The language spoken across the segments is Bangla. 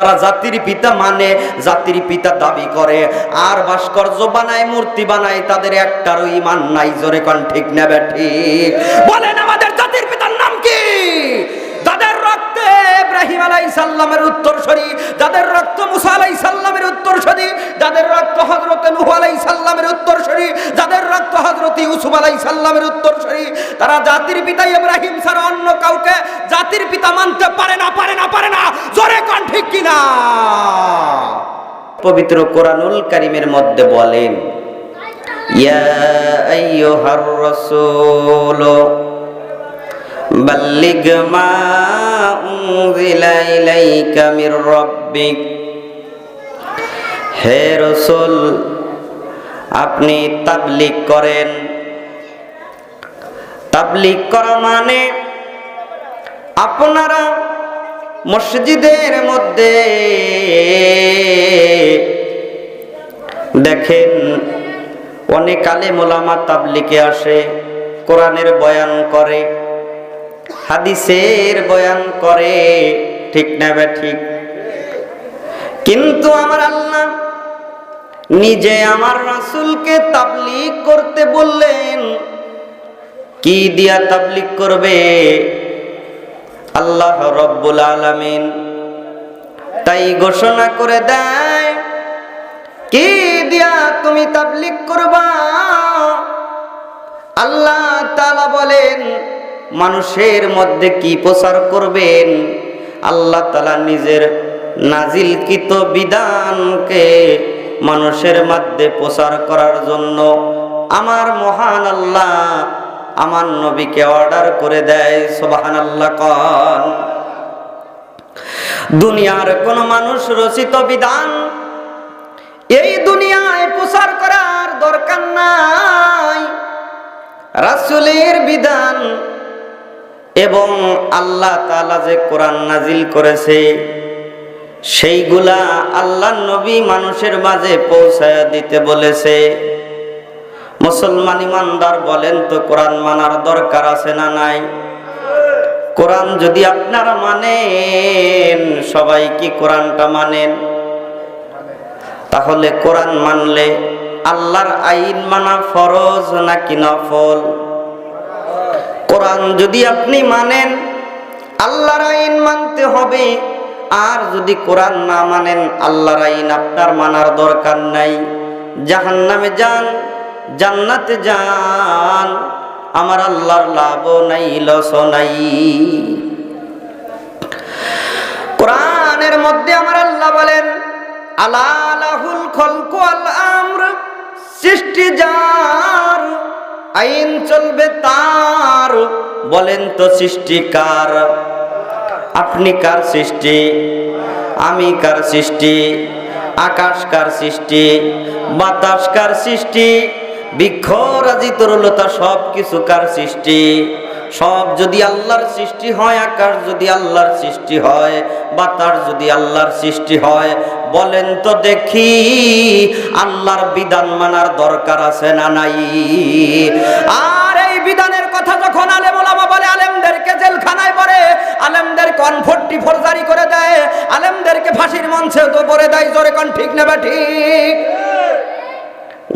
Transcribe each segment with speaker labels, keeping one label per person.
Speaker 1: তারা জাতির পিতা মানে জাতির পিতা দাবি করে। আর ভাস্কর্য বানায়, মূর্তি বানায়, তাদের একটারও ইমান নাই, জোরে কন ঠিক নেবে ঠিক। বলেন আমাদের জাতির পিতার নাম কি যাদের রক্তে ইব্রাহিম আলাই সাল্লামের উত্তরসরি, যাদের রক্ত মুসা আলাই সাল্লামের উত্তরসরি, যাদের রক্ত হজরত নুহ আলাই সাল্লামের উত্তরসরি, যাদের রক্ত হজরত ইউসুফ আলাই সাল্লামের উত্তরসরি, তারা জাতির পিতা ইব্রাহিম ছাড়া অন্য কাউকে জাতির পিতা মানতে পারে না পারে না পারে না। জোরে কন ঠিক কিনা? পবিত্র কোরআনুল কারিমের মধ্যে বলেন, ইয়া আইয়ুহার রাসূল বাল্লিগ মা উনজিলা ইলাইকা মির রাব্বিক। হে রসুল, আপনি তাবলিগ করেন। তাবলিগ করা মানে আপনারা মসজিদের মধ্যে দেখেন অনেক আলে মোলামা তাবলিকে আসে, কোরআনের বয়ান করে। হাদিসের বয়ান করে। ঠিক না বে ঠিক? কিন্তু আমার আল্লাহ নিজে আমার রাসূলকে তাবলিগ করতে বললেন। কি দিয়া তাবলিগ করবে? আল্লাহ রব্বুল আলামিন তাই ঘোষণা করে দেয়, কি দিয়া তুমি তাবলিগ করবা? আল্লাহ তালা বলেন মানুষের মধ্যে কি প্রচার করবেন? আল্লাহ তাআলা নিজের নাজিলকৃত বিধানকে মানুষের মধ্যে প্রচার করার জন্য আমার মহান আল্লাহ আমার নবীকে অর্ডার করে দেয় সোবাহান আল্লাহ কন। দুনিয়ার কোন মানুষ রচিত বিধান এই দুনিয়ায় প্রচার করার দরকার নাই। রাসূলের বিধান এবং আল্লাহ তালা যে কোরআন নাজিল করেছে, সেইগুলা আল্লাহ নবী মানুষের মাঝে পৌঁছায় দিতে বলেছে। মুসলমান ইমানদার বলেন তো, কোরআন মানার দরকার আছে না নাই? কোরআন যদি আপনারা মানেন, সবাই কি কোরআনটা মানেন? তাহলে কোরআন মানলে আল্লাহর আইন মানা ফরজ নাকি নফল? কোরআন যদি আপনি মানেন, আল্লাহর আইন মানতে হবে। আর যদি কোরআন না মানেন, আল্লাহর আইন আপনার মানার দরকার নাই। জাহান্নামে যান, জান্নাতে যান, আমার আল্লাহর লাভ নাই লস নাই। কোরআনের মধ্যে আমার আল্লাহ বলেন আলাহুল খলকু আল আমর, সৃষ্টি যার আইন চলবে তার, বলেন তো সৃষ্টিকার। আপনি কার সৃষ্টি? আমি কার সৃষ্টি? আকাশ কার সৃষ্টি? বাতাস কার সৃষ্টি? বৃক্ষ, রাজি তরলতা সব কিছু কার সৃষ্টি? সব যদি আল্লাহর সৃষ্টি হয়, আকাশ যদি আল্লাহর সৃষ্টি হয়, বাতাস যদি আল্লাহর সৃষ্টি হয়, বলেন তো দেখি আল্লাহর বিধান মানার দরকার আছে না নাই? আর এই বিধানের কথা যখন আলেম ওলামা বলে, আলেমদেরকে জেলখানায় পড়ে, আলেমদের কনফর্টি ফোরজারি করে দেয়, আলেমদেরকে ফাঁসির মঞ্চে তো পরে দেয়, জোরে কন ঠিক নেবে ঠিক?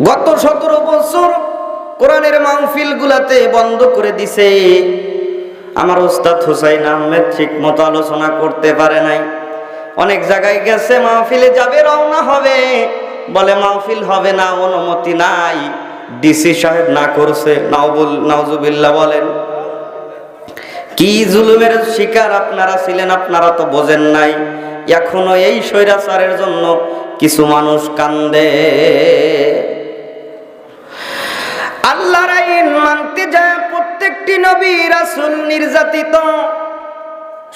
Speaker 1: গত সতেরো বছর কোরআনের মাহফিল গুলাতে বন্ধ করে দিছে। আমার ওস্তাদ হুসাইন আহমেদ ঠিক মতো আলোচনা করতে পারে নাই। অনেক জায়গায় গেছে, মাহফিলে যাবে, রওনা হবে। বলে মাহফিল হবে না, অনুমতি নাই। ডিসি সাহেব না করছে, নাওবুল, নাওজুবিল্লাহ বলেন। কি জুলুমের শিকার আপনারা ছিলেন, আপনারা তো বোঝেন নাই। এখনও এই স্বৈরাচারের জন্য কিছু মানুষ কান্দে। আল্লাহর আইন মানতে যায় প্রত্যেকটি নবী রাসূল নির্যাতিত।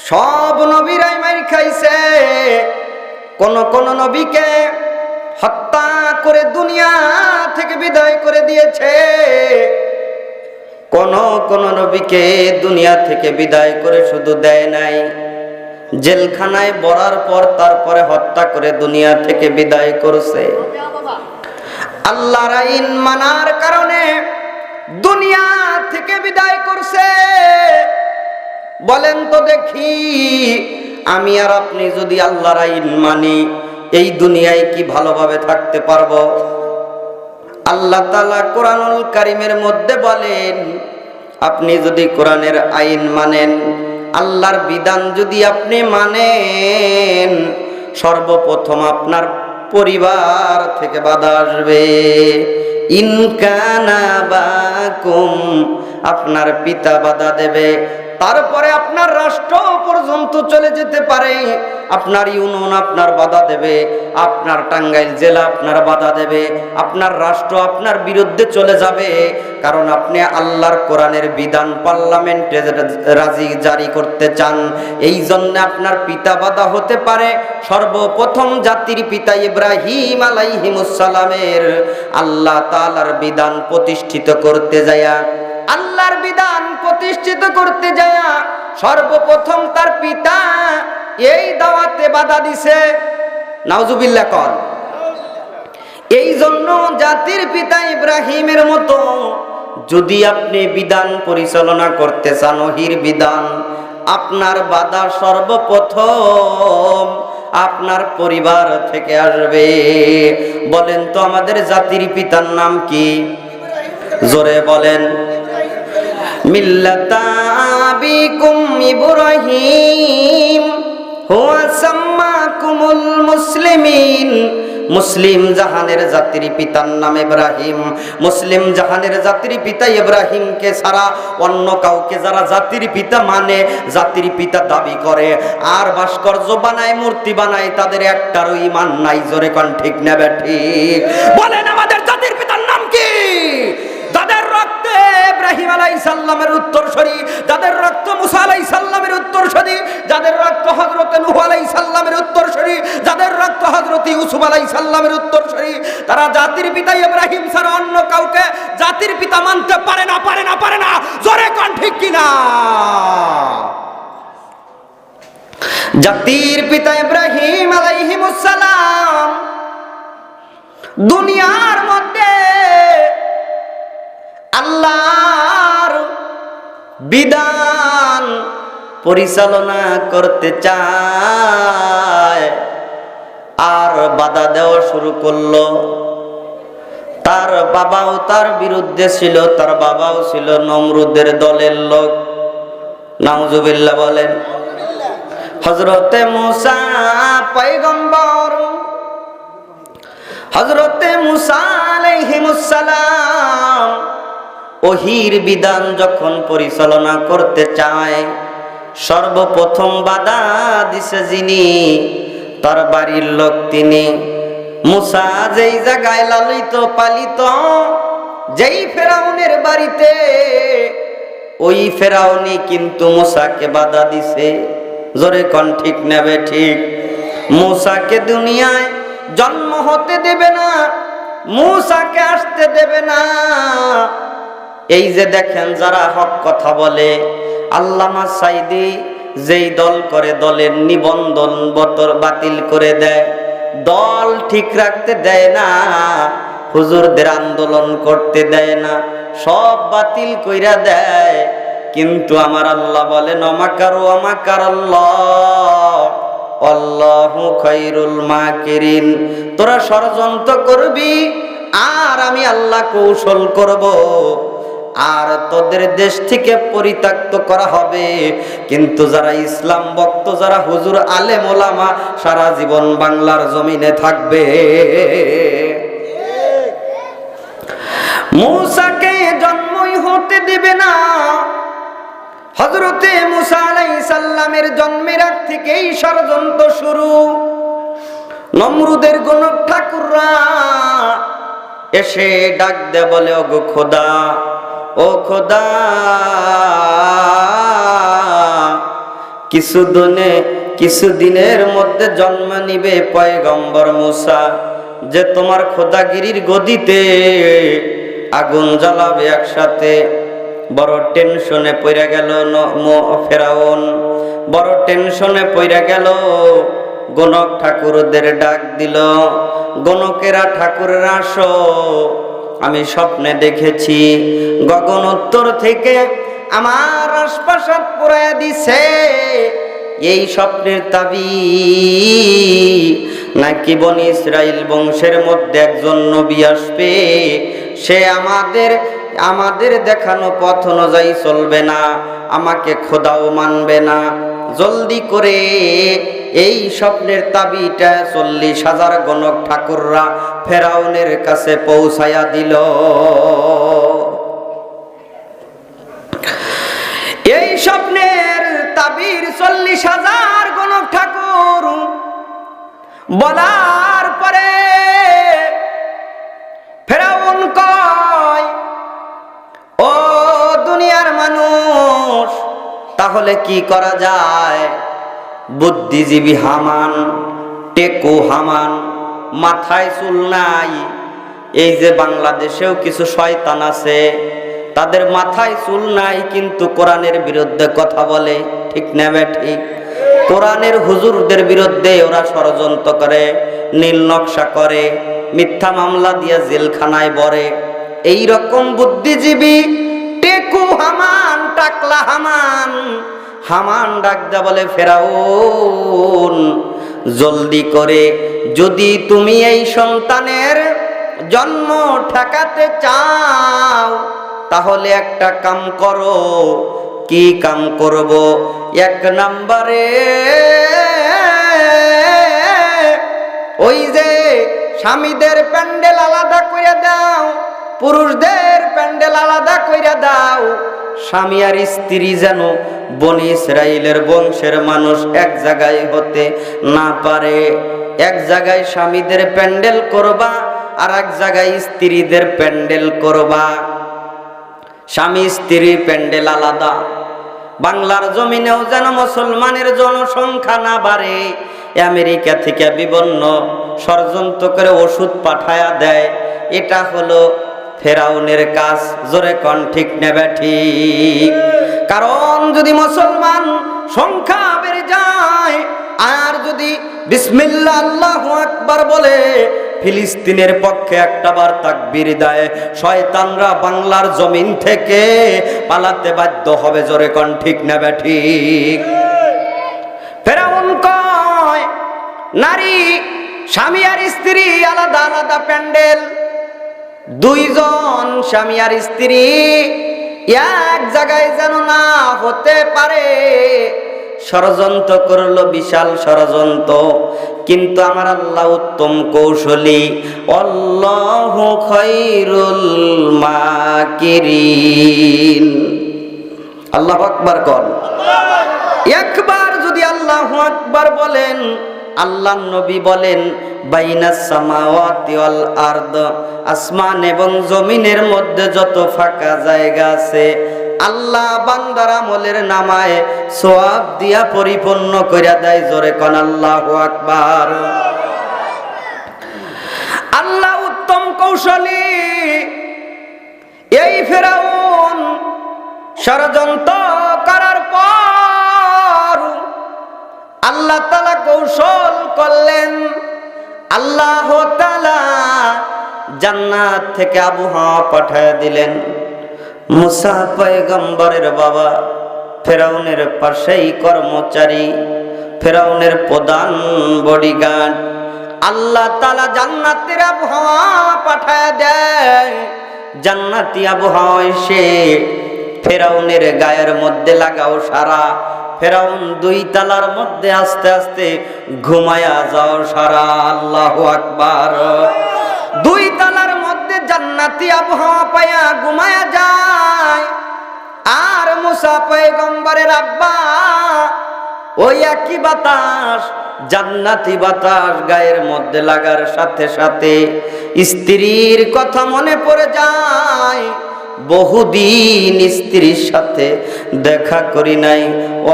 Speaker 1: সব নবীরাই মার খাইছে। কোন কোন নবীকে হত্যা করে দুনিয়া থেকে বিদায় করে দিয়েছে। কোন কোন নবীকে দুনিয়া থেকে বিদায় করে শুধু দেয় নাই। জেলখানায় বড়ার পর তারপরে হত্যা করে দুনিয়া থেকে বিদায় করছে। আল্লাহর আইন মানার কারণে দুনিয়া থেকে বিদায় করছে। বলেন তো দেখি, আমি আর আপনি যদি আল্লাহর আইন মানি, এই দুনিয়ায় কি ভালোভাবে থাকতে পারব? আল্লাহ তালা কোরআনুল কারিমের মধ্যে বলেন, আপনি যদি কোরআনের আইন মানেন, আল্লাহর বিধান যদি আপনি মানেন, সর্বপ্রথম আপনার পরিবার থেকে বাধা আসবে। ইনকানা বাকুম আপনার পিতা বাধা দেবে। তারপরে আপনার রাষ্ট্র পর্যন্ত চলে যেতে পারে। আপনার ইউনিয়ন আপনার বাধা দেবে, আপনার টাঙ্গাইল জেলা আপনার বাধা দেবে, আপনার রাষ্ট্র আপনার বিরুদ্ধে চলে যাবে। কারণ আপনি আল্লাহর কোরআনের বিধান পার্লামেন্টে রাজি, জারি করতে চান। এই জন্য আপনার পিতা বাধা হতে পারে। সর্বপ্রথম জাতির পিতা ইব্রাহিম আলাইহিমুসালামের আল্লাহ তাআলার বিধান প্রতিষ্ঠিত করতে যায়া আল্লাহর বিধান প্রতিষ্ঠিত করতে যায় সর্বপ্রথম তার পিতা এই দাওয়াতে বাধা দিছে। নাউজুবিল্লাহ কর। এই জন্য জাতির পিতা ইব্রাহিমের মতো যদি আপনি বিধান পরিচালনা করতে চান ওহির বিধান, আপনার বাধা সর্বপ্রথম আপনার পরিবার থেকে আসবে। বলেন তো আমাদের জাতির পিতার নাম কি? জোরে বলেন। মিল্লাতা আবিকুম ইব্রাহিম, হুয়া সাম্মাকুমুল মুসলিমিন। মুসলিম জাহানের জাতির পিতার নাম ইব্রাহিম। মুসলিম জাহানের জাতির পিতা ইব্রাহিমকে ছাড়া অন্য কাউকে যারা জাতির পিতা মানে জাতির পিতা দাবি করে। আর ভাস্কর্য বানায়, মূর্তি বানায়, তাদের একটারও ইমান নাই, জোরে কন ঠিক নেবে ঠিক। বলেন আমাদের জাতির পিতার নাম কি? যাদের রক্তে ইব্রাহিম আলাই সাল্লামের উত্তরসরি যাদের রক্ত মুসা আলাই সাল্লামের উত্তরসরি যাদের রক্ত হজরত নুহ আলাই সাল্লামের উত্তরসরি যাদের রক্ত হজরত ইউসুফ আলাই সাল্লামের উত্তরসরি তারা জাতির পিতা ইব্রাহিম ছাড়া অন্য কাউকে জাতির পিতা মানতে পারে না পারে না পারে না। জোরে কন ঠিক কিনা? জাতির পিতা ইব্রাহিম আলাইহিমুসসালাম দুনিয়ার বিধান পরিচালনা করতে চায়। আর বাধা দেওয়া শুরু করল। তার বাবাও তার বিরুদ্ধে ছিল, তার বাবাও ছিল নমরুদের দলের লোক। নাউজুবিল্লাহ বলেন হজরতে মুসা পৈগম্বর হজরতে মুসা আলাইহিমুসসালাম ওহির বিধান যখন পরিচালনা করতে চায়, সর্বপ্রথম বাধা দিছে যিনি, তার বাড়ির লোক তিনি। মুসা যেই জায়গায় লালিত, পালিত, যেই ফেরাউনের বাড়িতে, ওই ফেরাউনি কিন্তু মুসাকে বাধা দিছে। জোরে কন, ঠিক নেবে ঠিক? মুসাকে দুনিয়ায় জন্ম হতে দেবে না, মুসাকে আসতে দেবে না। এই যে দেখেন যারা হক কথা বলে, আল্লামা সাইদি যেই দল করে দলের নিবন্ধন বতর বাতিল করে দেয়, দল ঠিক রাখতে দেয় না, হুজুরদের আন্দোলন করতে দেয় না, সব বাতিল কইরা দেয়। কিন্তু আমার আল্লাহ বলেন, অমাকারু, অমাকার আল্লাহ, আল্লাহু খাইরুল মাকিরিন। তোরা ষড়যন্ত্র করবি, আর আমি আল্লাহ কৌশল করব। আর তোদের দেশ থেকে পরিত্যক্ত করা হবে। কিন্তু যারা ইসলাম ভক্ত, যারা হুজুর, আলেম, ওলামা, সারা জীবন বাংলার জমিনে থাকবে। মূসাকে জন্মই হতে দেবে না। হজরতে মুসা আলাইহিস সাল্লামের জন্মের আগ থেকেই ষড়যন্ত্র শুরু। নমরুদের গণক ঠাকুররা এসে ডাক দে বলে, ওগো খোদা ও খোদা, কিছু দিনে, কিছু দিনের মধ্যে জন্ম নিবে পয়গম্বর মুসা, যে তোমার খোদাগিরির গদিতে আগুন জ্বালাবে একসাথে। বড় টেনশনে পইরা গেল ফেরাউন। বড় টেনশনে পইরা গেল, গণক ঠাকুরদের ডাক দিল। গণকেরা ঠাকুরের আসো আমি স্বপ্নে দেখেছি। গগন উত্তর থেকে আমার আশপাশাত পুরাইয়া দিছে। এই স্বপ্নের তাবি নাকি বন ইসরায়েল বংশের মধ্যে একজন নবী আসবে? সে আমাদের আমাদের দেখানো পথ অনুযায়ী চলবে না, আমাকে খোদাও মানবে না। জলদি করে এই স্বপ্নের তাবিটা চল্লিশ হাজার গণক ঠাকুররা ফেরাউনের কাছে পৌঁছায়া দিল। এই স্বপ্নের তাবির চল্লিশ হাজার গণক ঠাকুর বলার পরে ফেরাউন কয়, ও দুনিয়ার মানুষ, তাহলে কি করা যায়? বুদ্ধিজীবী হামান, টেকু হামান, মাথায় চুল নাই। এই যে বাংলাদেশেও কিছু শয়তান আছে, তাদের মাথায় চুল নাই কিন্তু কোরআনের বিরুদ্ধে কথা বলে, ঠিক নেবে ঠিক? কোরআনের হুজুরদের বিরুদ্ধে ওরা ষড়যন্ত্র করে, নীল নকশা করে, মিথ্যা মামলা দিয়ে জেলখানায় বরে এই রকম বুদ্ধিজীবী টেকু হামান, টাকলা হামান হামান ডাকদা বলে, ফেরাউন, জলদি করে, যদি তুমি এই সন্তানের জন্ম ঠেকাতে চাও, তাহলে একটা কাম করো। কি কাম করব? এক নম্বরে, ওই যে স্বামীদের প্যান্ডেল আলাদা করে দাও, পুরুষদের স্বামী আর স্ত্রী যেন বনি ইসরায়েলের বংশের মানুষ এক জায়গায় হতে না পারে। এক জায়গায় স্বামীদের প্যান্ডেল করবা আর এক জায়গায় স্ত্রীদের প্যান্ডেল করবা। স্বামী স্ত্রী প্যান্ডেল আলাদা। বাংলার জমিনেও যেন মুসলমানের জনসংখ্যা না বাড়ে, আমেরিকা থেকে বিভিন্ন ষড়যন্ত্র করে ওষুধ পাঠায়া দেয়। এটা হলো ফেরাউনের কাজ জোরে কন, ঠিক নেবে ঠিক? কারণ যদি মুসলমান সংখ্যা বেড়ে যায়, আর যদি বিসমিল্লা আল্লাহ আকবার বলে, ফিলিস্তিনের পক্ষে একটা বার তাকবীর দেয়, শয়তানরা বাংলার জমিন থেকে পালাতে বাধ্য হবে জোরে কন, ঠিক নেবে ঠিক? ফেরাউন কয়, নারী, স্বামী আর স্ত্রী আলাদা আলাদা প্যান্ডেল। দুইজন স্বামী আর স্ত্রী এক জায়গায় যেন না হতে পারে। ষড়যন্ত্র করল বিশাল ষড়যন্ত্র। কিন্তু আমার আল্লাহ উত্তম কৌশলী অল্লাহ খৈরুল আল্লাহ আকবার কর। একবার যদি আল্লাহ আকবার বলেন আল্লাহ নবী বলেন আসমান এবং জমিনের মধ্যে যত ফাঁকা জায়গা আছে, আল্লাহ বান্দার আমলের নামায় সোয়াব দিয়া পরিপূর্ণ কইরা দেয় জোরে কন, আল্লাহু আকবার। আল্লাহ উত্তম কৌশলী। এই ফেরাউন ষড়যন্ত্র করার পর আল্লাহ তালা কৌশল করলেন। আল্লাহ তালা জান্নাত থেকে আবহাওয়া পাঠায় দিলেন। মুসা পয়গম্বরের বাবা, ফেরাউনের পাশেই কর্মচারী, ফেরাউনের প্রধান বডিগার্ড আল্লাহ তালা জান্নাতের আবহাওয়া পাঠায় দেয়। জান্নাতি আবহাওয়া এসে ফেরাউনের গায়ের মধ্যে লাগাও সারা। ফেরাউন দুই তালার মধ্যে আস্তে আস্তে ঘুমায়া যাও সারা আল্লাহ আকবার। দুই তালার মধ্যে জান্নাতি আবহাওয়া পায়া ঘুমায়া যায়। আর মুসা পয়গম্বরের আব্বা, ওই একই বাতাস, জান্নাতি বাতাস গায়ের মধ্যে লাগার সাথে সাথে স্ত্রীর কথা মনে পড়ে যায়। বহুদিন স্ত্রীর সাথে দেখা করি নাই।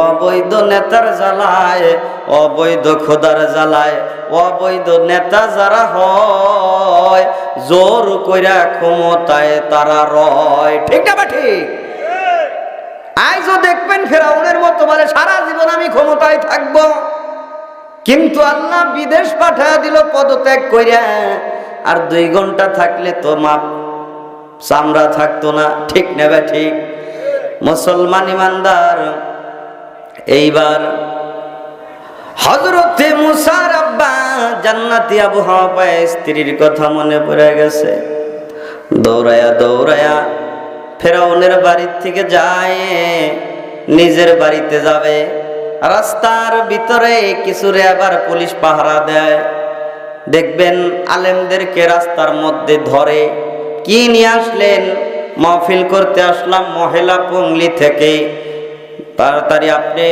Speaker 1: অবৈধ নেতার জ্বালায়, অবৈধ খোদার জ্বালায়, অবৈধ নেতা যারা হয়, জোর কইরা ক্ষমতায় তারা রয়। ঠিক না ঠিক? আজও দেখবেন ফেরাউনের মতো বলে, সারা জীবন আমি ক্ষমতায় থাকব। কিন্তু আল্লাহ বিদেশ পাঠায় দিল, পদত্যাগ কইরা। আর দুই ঘণ্টা থাকলে তো মাপ চামড়া থাকতো না, ঠিক নেবে ঠিক? মুসলমান ইমানদার, এইবার হজরতে মুসার আব্বা জান্নাতি আবহাওয়া পায় স্ত্রীর কথা মনে পড়ে গেছে। দৌড়ায়া দৌড়ায়া ফেরাউনের বাড়ির থেকে যায়, নিজের বাড়িতে যাবে। রাস্তার ভিতরে কিছু আবার পুলিশ পাহারা দেয়। দেখবেন আলেমদেরকে রাস্তার মধ্যে ধরে। কি নিয়ে আসলেন? মাহফিল করতে আসলাম মহিলা পঙ্গলি থেকে। তাড়াতাড়ি আপনি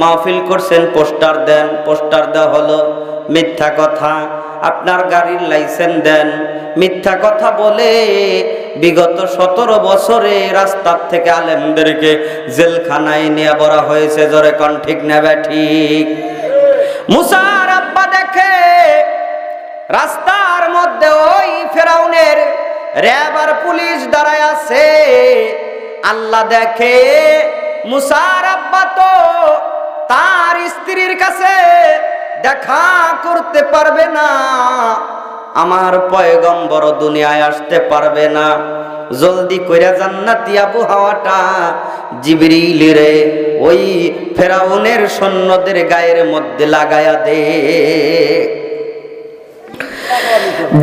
Speaker 1: মাহফিল করছেন, পোস্টার দেন। পোস্টার দেওয়া হলো, মিথ্যা কথা। আপনার গাড়ির লাইসেন্স দেন। মিথ্যা কথা বলে বিগত সতেরো বছরে রাস্তার থেকে আলেমদেরকে জেলখানায় নিয়ে বলা হয়েছে। জোরে কন, ঠিক নেবে ঠিক। মুসার আব্বা দেখে রাস্তার মধ্যে ওই ফেরাউনের র্যাব আর পুলিশ দাঁড়ায় আছে। আল্লাহ দেখে মুসার আব্বা তো তার স্ত্রীর কাছে দেখা করতে পারবে না। আমার পয়গম্বর দুনিয়ায় আসতে পারবে না। জলদি কইরা জান্নাতি আবহাওয়াটা জিবরিল রে, ওই ফেরাউনের সৈন্যদের গায়ের মধ্যে লাগায়া দে।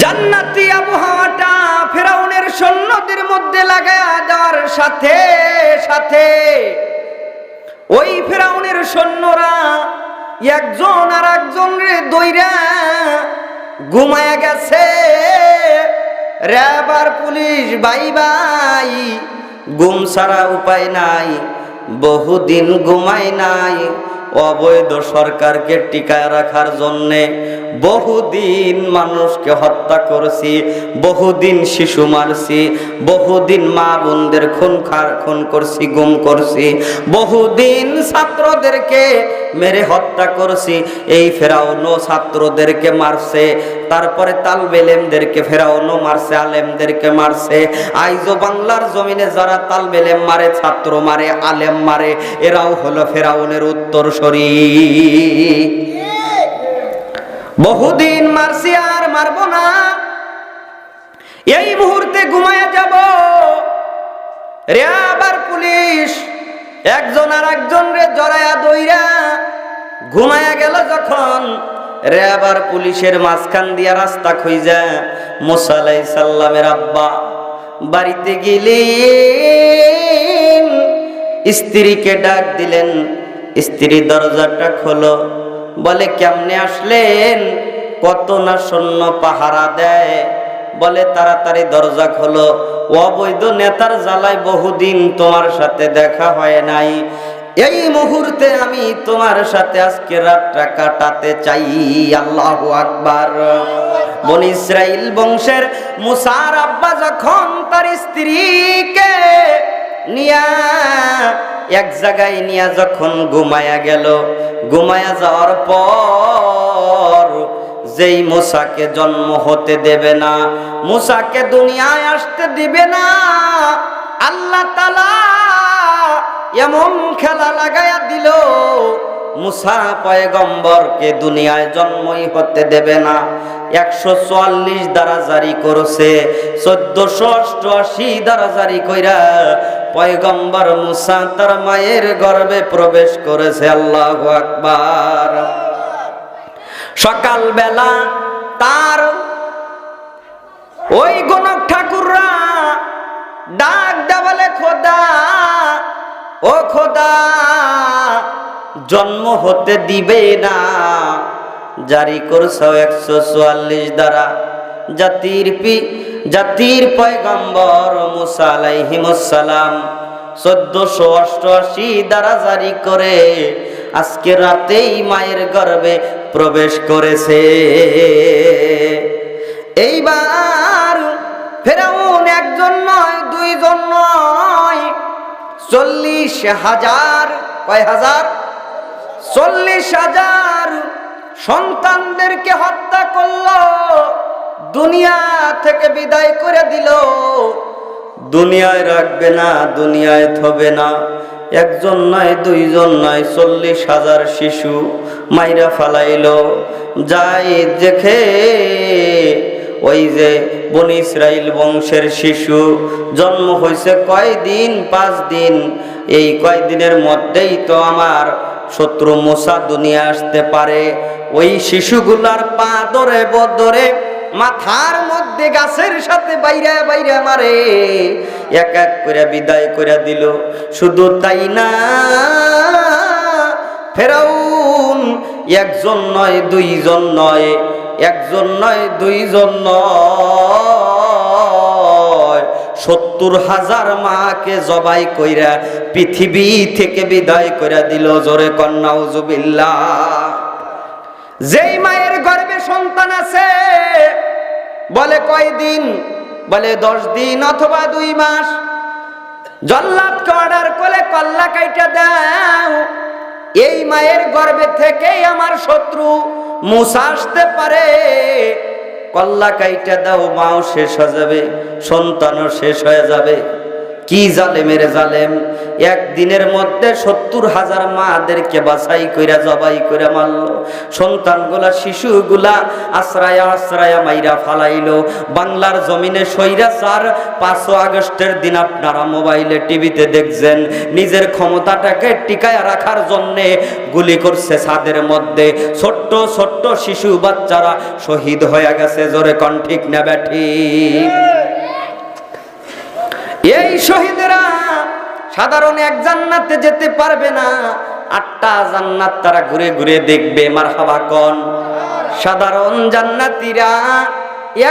Speaker 1: জান্নাতি আবহাওয়াটা ফেরাউনের সৈন্যদের মধ্যে লাগায়া দেওয়ার সাথে সাথে ওই ফেরাউনের সৈন্যরা একজন আর একজন রে দইরা ঘুমায়া গেছে। র্যাব আর পুলিশ বাই বাই, ঘুম ছাড়া উপায় নাই, বহুদিন ঘুমায় নাই অবৈধ সরকারকে টিকায় রাখার জন্যে বহুদিন মানুষকে হত্যা করছি, বহুদিন শিশু মারছি, বহুদিন মা বোনদের খুন খার খুন করছি, গুম করছি, বহুদিন ছাত্রদেরকে মেরে হত্যা করছি। এই ফেরাউনো ছাত্রদেরকে মারছে, তারপরে তালবেলেমদেরকে ফেরাউনো মারছে, আলেমদেরকে মারছে। আইজো বাংলার জমিনে যারা তালবেলেম মারে, ছাত্র মারে, আলেম মারে, এরাও হলো ফেরাউনের উত্তর বহুদিন মারছি আর মারবো না। এই মুহূর্তে ঘুমায় যাব। রে আবার পুলিশ, একজন আর একজন রে জড়ায়া দইরা ঘুমায়া গেল যখন, রে আবার পুলিশের মাঝখান দিয়া রাস্তা খুঁজা মোসালাই সাল্লামের আব্বা, বাড়িতে গেলেন, স্ত্রীকে ডাক দিলেন, স্ত্রী দরজাটা খোলো, বলে, কেমনে আসলেন? কত না সৈন্য পাহারা দেয়? বলে, তাড়াতাড়ি দরজা খোলো, অবৈধ নেতার জ্বালায় বহুদিন তোমার সাথে দেখা হয় নাই। এই মুহূর্তে আমি তোমার সাথে আজকে রাতটা কাটাতে চাই। আল্লাহ আকবার। বন ইসরাইল বংশের মুসার আব্বা যখন তার স্ত্রীকে নিয়া এক জায়গায় নিয়ে যখন ঘুমায়া গেল, ঘুমায়া যাওয়ার পর যেই মুসাকে জন্ম হতে দেবে না, মুসাকে দুনিয়ায় আসতে দিবে না, আল্লাহ তালা এমন খেলা লাগাইয়া দিল, মুসা পয়গম্বরকে দুনিয়ায় জন্মই হতে দেবে না। একশো চুয়াল্লিশ দ্বারা জারি করছে, চোদ্দশো অষ্টআশি দ্বারা জারি কইরা পয়গম্বর মুসা তার মায়ের গর্ভে প্রবেশ করেছে। আল্লাহ আকবার। সকালবেলা তার ওই গণক ঠাকুররা ডাক দেওয়ালে খোদা ও খোদা, জন্ম হতে দিবে না। জারি করছ একশো চুয়াল্লিশ দ্বারা। জাতির পি, জাতির পয়গম্বর মুসা আলাইহিমুসালাম চোদ্দশো অষ্টআশি দ্বারা জারি করে আজকে রাতেই মায়ের গর্ভে প্রবেশ করেছে। এইবার ফেরাউন একজন নয়, দুইজন নয়। চল্লিশ হাজার, কয় হাজার? চল্লিশ হাজার সন্তানদেরকে হত্যা করল, দুনিয়া থেকে বিদায় করে দিল। দুনিয়ায় রাখবে না, দুনিয়ায় থবে না। একজন নয়, দুইজন নয়, চল্লিশ হাজার শিশু মাইরা ফালাইলো। যাই দেখে ওই যে বন ইসরাইল বংশের শিশু, জন্ম হয়েছে কয়দিন? পাঁচ দিন। এই কয়দিনের মধ্যেই তো আমার শত্রু মোসা দুনিয়া আসতে পারে। ওই শিশুগুলার পা ধরে বদরে, মাথার মধ্যে গাছের সাথে বাইরে বাইরে মারে। এক এক করে বিদায় করে দিল। শুধু তাই না, ফেরাউন একজন নয়, দুইজন নয় একজন নয়, দুইজন নয়। সত্তর হাজার মাকে জবাই কইরা, পৃথিবী থেকে বিদায় কইরা দিল জোরে কন্যা উজুবিল্লাহ যেই মায়ের গর্ভে সন্তান আছে, বলে কয়দিন বলে দশ দিন অথবা দুই মাস। জল্লাদকে অর্ডার করে কল্লা কাইটা দাও। এই মায়ের গর্ভে থেকেই আমার শত্রু মুসা আসতে পারে। কল্লা কাইটা দাও, মাও শেষ হয়ে যাবে, সন্তানও শেষ হয়ে যাবে। কি জালেমের জালেম? একদিনের মধ্যে সত্তর হাজার মাদেরকে বাছাই কইরা, জবাই কইরা মারল। সন্তানগুলা, শিশুগুলা আশ্রায়া আশ্রায়া মাইরা ফালাইলো। বাংলার জমিনে সৈরা চার পাঁচশো আগস্টের দিন আপনারা মোবাইলে টিভিতে দেখছেন। নিজের ক্ষমতাটাকে টিকায় রাখার জন্যে গুলি করছে ছাদের মধ্যে। ছোট্ট ছোট্ট শিশু বাচ্চারা শহীদ হয়ে গেছে, জোরে কন, ঠিক না ব্যাঠিক এই শহীদেরা সাধারণ এক জান্নাতে যেতে পারবে না, আটটা জান্নাত তারা ঘুরে ঘুরে দেখবে মার হাবা কন। সাধারণ জান্নাতিরা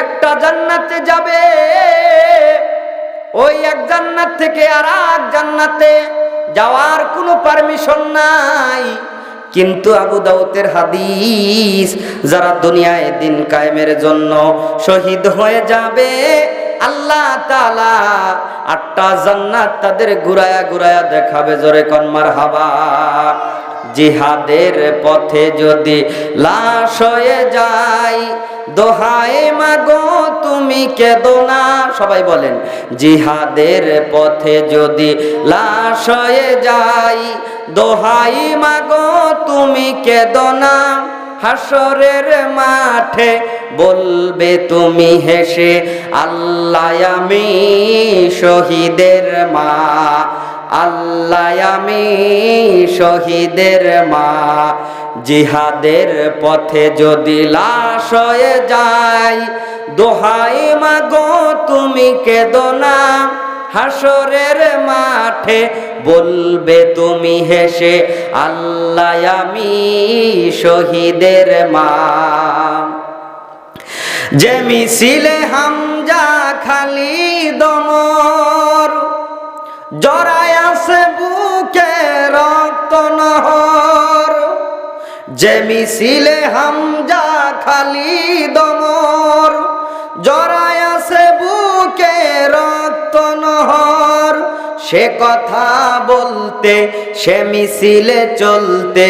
Speaker 1: একটা জান্নাতে যাবে, ওই এক জান্নাত থেকে আর এক জান্নাতে যাওয়ার কোনো পারমিশন নাই। কিন্তু আবু দাউদের হাদিস, যারা দুনিয়ায় দিন কায়েমের জন্য শহীদ হয়ে যাবে, আল্লাহ তালা আটটা জান্নাত তাদের ঘুরায়া ঘুরায়া দেখাবে জোরে কনমার হাবা জিহাদের পথে যদি লাশ হয়ে যায়, দোহায় মাগো তুমি কেদো না? সবাই বলেন, জিহাদের পথে যদি লাশ হয়ে যাই, দোহাই মাগো, তুমি কেদো না? হাসরের মাঠে বলবে, তুমি হেসে, আল্লাহ আমি শহীদের মা, আল্লাহ আমি শহীদের মা। জিহাদের পথে যদি লাশ হয়ে যাই দোহাই মাগো, তুমি কেদো না। হাসরের মাঠে বলবে তুমি হেসে, আল্লাহ আমি শহীদের মা। যে মিছিলে হামজা খালি দমর, জরায় আছে বুকে রক্ত নহর। যে মিছিলে হামজা খালি দমর জরায় আছে বুকে রক্ত নহর। সে কথা বলতে, সে মিছিলে চলতে